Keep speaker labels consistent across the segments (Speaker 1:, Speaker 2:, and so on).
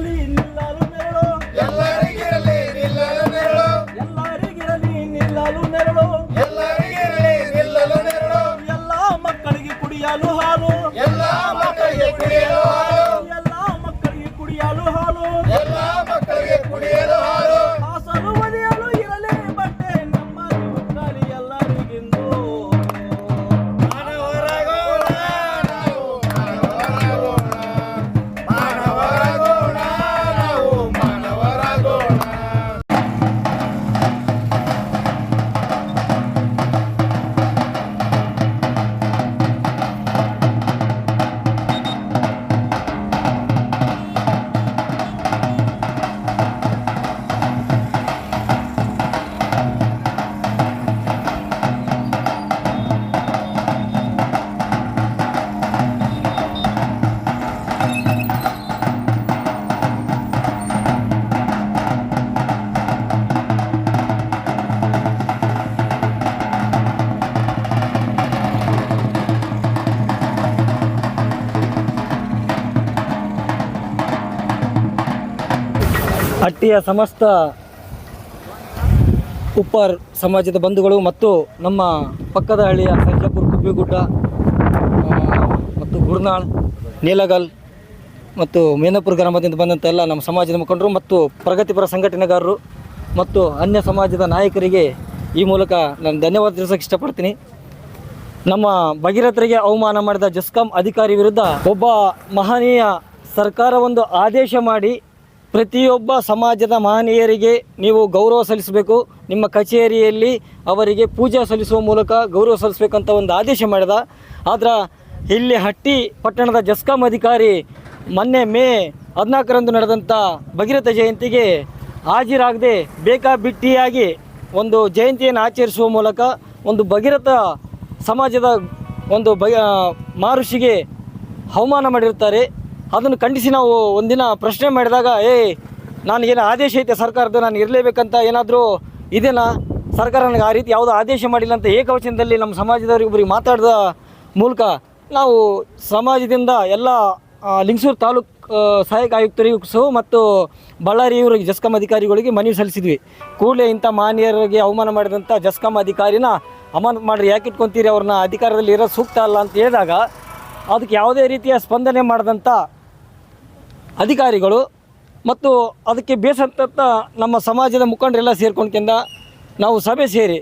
Speaker 1: Charlie.
Speaker 2: ಹಟ್ಟಿಯ ಸಮಸ್ತ ಉಪ್ಪಾರ್ ಸಮಾಜದ ಬಂಧುಗಳು ಮತ್ತು ನಮ್ಮ ಪಕ್ಕದ ಹಳ್ಳಿಯ ಸರ್ಜಾಪುರ ಕುಬ್ಬಿಗುಡ್ಡ ಮತ್ತು ಗುರ್ನಾಳ್, ನೀಲಗಲ್ ಮತ್ತು ಮೇನಪುರ ಗ್ರಾಮದಿಂದ ಬಂದಂಥ ಎಲ್ಲ ನಮ್ಮ ಸಮಾಜದ ಮುಖಂಡರು ಮತ್ತು ಪ್ರಗತಿಪರ ಸಂಘಟನೆಗಾರರು ಮತ್ತು ಅನ್ಯ ಸಮಾಜದ ನಾಯಕರಿಗೆ ಈ ಮೂಲಕ ನಾನು ಧನ್ಯವಾದ ತಿಳಿಸೋಕೆ ಇಷ್ಟಪಡ್ತೀನಿ. ನಮ್ಮ ಭಗೀರಥರಿಗೆ ಅವಮಾನ ಮಾಡಿದ ಜಸ್ಕಾಂ ಅಧಿಕಾರಿ ವಿರುದ್ಧ ಒಬ್ಬ ಮಹನೀಯ ಸರ್ಕಾರ ಒಂದು ಆದೇಶ ಮಾಡಿ ಪ್ರತಿಯೊಬ್ಬ ಸಮಾಜದ ಮಹನೀಯರಿಗೆ ನೀವು ಗೌರವ ಸಲ್ಲಿಸಬೇಕು. ನಿಮ್ಮ ಕಚೇರಿಯಲ್ಲಿ ಅವರಿಗೆ ಪೂಜೆ ಸಲ್ಲಿಸುವ ಮೂಲಕ ಗೌರವ ಸಲ್ಲಿಸಬೇಕಂತ ಒಂದು ಆದೇಶ ಮಾಡಿದ. ಆದ್ರೆ ಇಲ್ಲಿ ಹಟ್ಟಿ ಪಟ್ಟಣದ ಜಸ್ಕಾಂ ಅಧಿಕಾರಿ ಮೊನ್ನೆ ಮೇ ಹದಿನಾಲ್ಕರಂದು ನಡೆದಂಥ ಭಗೀರಥ ಜಯಂತಿಗೆ ಹಾಜರಾಗದೆ ಬೇಕಾಬಿಟ್ಟಿಯಾಗಿ ಒಂದು ಜಯಂತಿಯನ್ನು ಆಚರಿಸುವ ಮೂಲಕ ಒಂದು ಭಗೀರಥ ಸಮಾಜದ ಒಂದು ಬ ಮಾರುಷಿಗೆ ಅವಮಾನ ಮಾಡಿರ್ತಾರೆ ಅದನ್ನು ಖಂಡಿಸಿ ನಾವು ಒಂದಿನ ಪ್ರಶ್ನೆ ಮಾಡಿದಾಗ, ಏ, ನನಗೇನು ಆದೇಶ ಐತೆ ಸರ್ಕಾರದ, ನಾನು ಇರಲೇಬೇಕಂತ ಏನಾದರೂ ಇದೇನಾ? ಸರ್ಕಾರ ನನಗೆ ಆ ರೀತಿ ಯಾವುದೋ ಆದೇಶ ಮಾಡಿಲ್ಲ ಅಂತ ಏಕವಚನದಲ್ಲಿ ನಮ್ಮ ಸಮಾಜದವರಿಗೊಬ್ಬರಿಗೆ ಮಾತಾಡಿದ ಮೂಲಕ ನಾವು ಸಮಾಜದಿಂದ ಎಲ್ಲ ಲಿಂಗಸೂರು ತಾಲೂಕು ಸಹಾಯಕ ಆಯುಕ್ತರಿಗೂ ಸಹ ಮತ್ತು ಬಳ್ಳಾರಿ ಇವರಿಗೆ ಜಸ್ಕಾಂ ಅಧಿಕಾರಿಗಳಿಗೆ ಮನವಿ ಸಲ್ಲಿಸಿದ್ವಿ. ಕೂಡಲೇ ಇಂಥ ಮಾನ್ಯರಿಗೆ ಅವಮಾನ ಮಾಡಿದಂಥ ಜಸ್ಕಾಂ ಅಧಿಕಾರಿನ ಅಮಾನತ್ ಮಾಡ್ರಿ, ಯಾಕೆ ಇಟ್ಕೊತೀರಿ ಅವ್ರನ್ನ? ಅಧಿಕಾರದಲ್ಲಿ ಇರೋದು ಸೂಕ್ತ ಅಲ್ಲ ಅಂತ ಹೇಳಿದಾಗ, ಅದಕ್ಕೆ ಯಾವುದೇ ರೀತಿಯ ಸ್ಪಂದನೆ ಮಾಡಿದಂಥ ಅಧಿಕಾರಿಗಳು ಮತ್ತು ಅದಕ್ಕೆ ಬೇಸಂತ ನಮ್ಮ ಸಮಾಜದ ಮುಖಂಡರೆಲ್ಲ ಸೇರ್ಕೊಂಡ್ಕಿಂದ ನಾವು ಸಭೆ ಸೇರಿ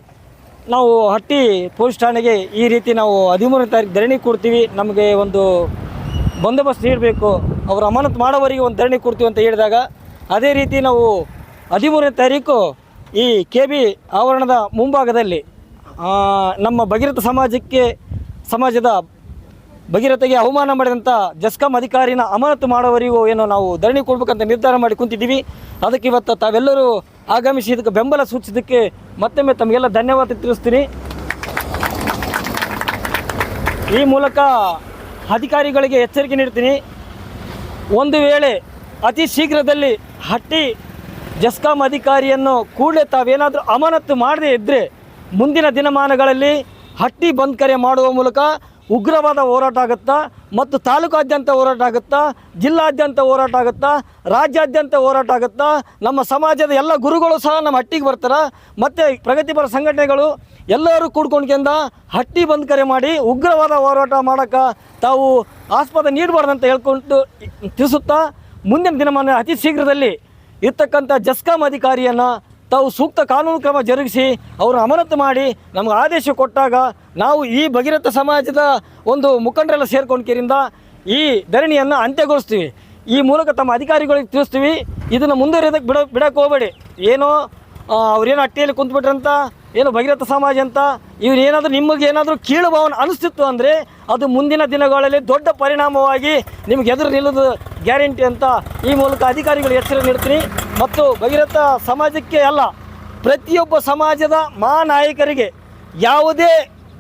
Speaker 2: ನಾವು ಹಟ್ಟಿ ಪೊಲೀಸ್ ಠಾಣೆಗೆ ಈ ರೀತಿ ನಾವು ಹದಿಮೂರನೇ ತಾರೀಕು ಧರಣಿ ಕೊಡ್ತೀವಿ, ನಮಗೆ ಒಂದು ಬಂದೋಬಸ್ತ್ ನೀಡಬೇಕು, ಅವರು ಅಮಾನತು ಮಾಡೋವರಿಗೆ ಒಂದು ಧರಣಿ ಕೊಡ್ತೀವಿ ಅಂತ ಹೇಳಿದಾಗ ಅದೇ ರೀತಿ ನಾವು ಹದಿಮೂರನೇ ತಾರೀಕು ಈ ಕೆ ಬಿ ಆವರಣದ ಮುಂಭಾಗದಲ್ಲಿ ನಮ್ಮ ಭಗೀರಥ ಸಮಾಜಕ್ಕೆ, ಸಮಾಜದ ಭಗೀರಥಗೆ ಅವಮಾನ ಮಾಡಿದಂಥ ಜಸ್ಕಾಂ ಅಧಿಕಾರಿನ ಅಮಾನತು ಮಾಡೋವರೆಗೂ ಏನೋ ನಾವು ಧರಣಿ ಕೊಡ್ಬೇಕಂತ ನಿರ್ಧಾರ ಮಾಡಿ ಕುಂತಿದ್ದೀವಿ. ಅದಕ್ಕೆ ಇವತ್ತು ತಾವೆಲ್ಲರೂ ಆಗಮಿಸಿ ಇದಕ್ಕೆ ಬೆಂಬಲ ಸೂಚಿಸಿದ್ದಕ್ಕೆ ಮತ್ತೊಮ್ಮೆ ತಮಗೆಲ್ಲ ಧನ್ಯವಾದ ತಿಳಿಸ್ತೀನಿ. ಈ ಮೂಲಕ ಅಧಿಕಾರಿಗಳಿಗೆ ಎಚ್ಚರಿಕೆ ನೀಡ್ತೀನಿ. ಒಂದು ವೇಳೆ ಅತಿ ಶೀಘ್ರದಲ್ಲಿ ಹಟ್ಟಿ ಜಸ್ಕಾಂ ಅಧಿಕಾರಿಯನ್ನು ಕೂಡಲೇ ತಾವೇನಾದರೂ ಅಮಾನತು ಮಾಡದೇ ಇದ್ದರೆ ಮುಂದಿನ ದಿನಮಾನಗಳಲ್ಲಿ ಹಟ್ಟಿ ಬಂದ್ ಕರೆ ಮಾಡುವ ಮೂಲಕ ಉಗ್ರವಾದ ಹೋರಾಟ ಆಗುತ್ತಾ ಮತ್ತು ತಾಲೂಕಾದ್ಯಂತ ಹೋರಾಟ ಆಗುತ್ತಾ, ಜಿಲ್ಲಾದ್ಯಂತ ಹೋರಾಟ ಆಗುತ್ತಾ, ರಾಜ್ಯಾದ್ಯಂತ ಹೋರಾಟ ಆಗುತ್ತಾ, ನಮ್ಮ ಸಮಾಜದ ಎಲ್ಲ ಗುರುಗಳು ಸಹ ನಮ್ಮ ಹಟ್ಟಿಗೆ ಬರ್ತಾರೆ. ಮತ್ತು ಪ್ರಗತಿಪರ ಸಂಘಟನೆಗಳು ಎಲ್ಲರೂ ಕೂಡ್ಕೊಂಡ್ಕೆಂದ ಹಟ್ಟಿ ಬಂದ್ ಕರೆ ಮಾಡಿ ಉಗ್ರವಾದ ಹೋರಾಟ ಮಾಡೋಕ್ಕೆ ತಾವು ಆಸ್ಪದ ನೀಡಬಾರ್ದಂತ ಹೇಳ್ಕೊಂಡು ತಿಳಿಸುತ್ತಾ ಮುಂದಿನ ದಿನಮಾನ ಅತಿ ಶೀಘ್ರದಲ್ಲಿ ಇರ್ತಕ್ಕಂಥ ಜಸ್ಕಾಂ ಅಧಿಕಾರಿಯನ್ನು ತಾವು ಸೂಕ್ತ ಕಾನೂನು ಕ್ರಮ ಜರುಗಿಸಿ ಅವರು ಅಮಾನತು ಮಾಡಿ ನಮಗೆ ಆದೇಶ ಕೊಟ್ಟಾಗ ನಾವು ಈ ಭಗೀರಥ ಸಮಾಜದ ಒಂದು ಮುಖಂಡರೆಲ್ಲ ಸೇರ್ಕೊಂಡ್ಕಿರಿಂದ ಈ ಧರಣಿಯನ್ನು ಅಂತ್ಯಗೊಳಿಸ್ತೀವಿ. ಈ ಮೂಲಕ ತಮ್ಮ ಅಧಿಕಾರಿಗಳಿಗೆ ತಿಳಿಸ್ತೀವಿ. ಇದನ್ನು ಮುಂದುವರಿಯೋದಕ್ಕೆ ಬಿಡ ಬಿಡೋಕೆ ಹೋಗಬೇಡಿ. ಏನೋ ಅವ್ರೇನು ಅಟ್ಟಿಯಲ್ಲಿ ಕುಂತ್ಬಿಟ್ರಂತ ಏನು ಭಗೀರಥ ಸಮಾಜ ಅಂತ ಇವ್ರು ಏನಾದರೂ ನಿಮಗೆ ಏನಾದರೂ ಕೀಳು ಭಾವನೆ ಅನಿಸ್ತಿತ್ತು ಅಂದರೆ ಅದು ಮುಂದಿನ ದಿನಗಳಲ್ಲಿ ದೊಡ್ಡ ಪರಿಣಾಮವಾಗಿ ನಿಮ್ಗೆ ಎದುರು ನಿಲ್ಲೋದು ಗ್ಯಾರಂಟಿ ಅಂತ ಈ ಮೂಲಕ ಅಧಿಕಾರಿಗಳು ಎಚ್ಚರಿಕೆ ನೀಡ್ತೀನಿ. ಮತ್ತು ಭಗೀರಥ ಸಮಾಜಕ್ಕೆ ಅಲ್ಲ, ಪ್ರತಿಯೊಬ್ಬ ಸಮಾಜದ ಮಹಾನಾಯಕರಿಗೆ ಯಾವುದೇ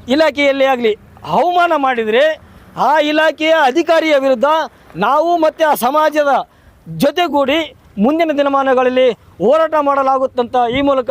Speaker 2: ಇಲಾಖೆಯಲ್ಲಿ ಆಗಲಿ ಅವಮಾನ ಮಾಡಿದರೆ ಆ ಇಲಾಖೆಯ ಅಧಿಕಾರಿಯ ವಿರುದ್ಧ ನಾವು ಮತ್ತು ಆ ಸಮಾಜದ ಜೊತೆಗೂಡಿ ಮುಂದಿನ ದಿನಮಾನಗಳಲ್ಲಿ ಹೋರಾಟ ಮಾಡಲಾಗುತ್ತಂತ ಈ ಮೂಲಕ